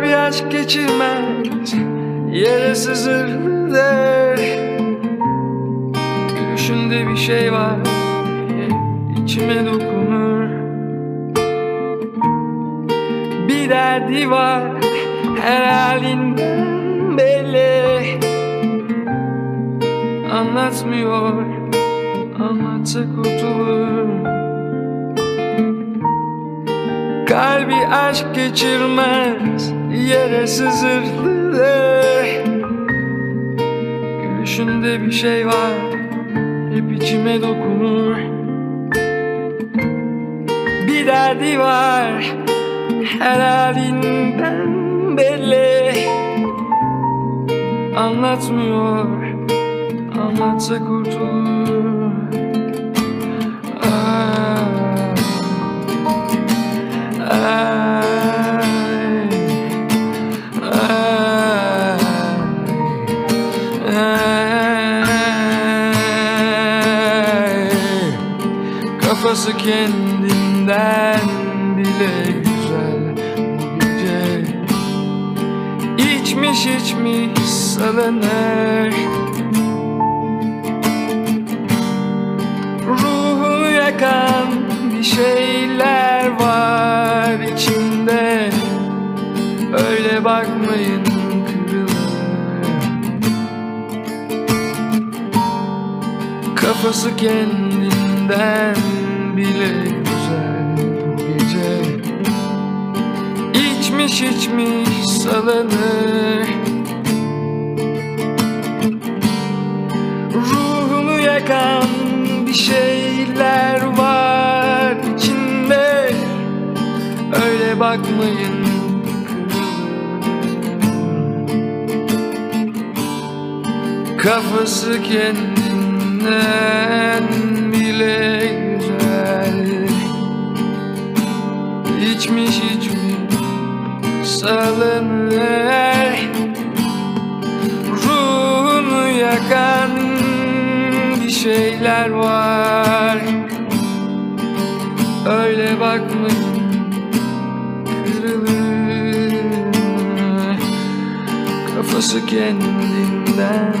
aşk geçirmez Yere sızırdır Gülüşünde bir şey var içime dokunur. Bir derdi var her halinden belli. Anlatmıyor Anlatsa kurtulur. Kalbi aşk geçirmez Yere sızırdı Gülüşünde bir şey var Hep içime dokunur. Bir derdi var Her halinden belli. Anlatmıyor Anlatsa kurtulur Kafası kendinden bile güzel bu gece. İçmiş içmiş salınır. Ruhunu yakan bir şeyler var içinde. Öyle bakmayın kırılır. Kafası kendinden bile güzel bu gece. İçmiş içmiş salınır Ruhunu yakan bir şeyler var içinde. Öyle bakmayın kırılır. Kafası kendinden İçmiş salınır. Ruhunu yakan bir şeyler var. Öyle bakmayın kırılır. Kafası kendinden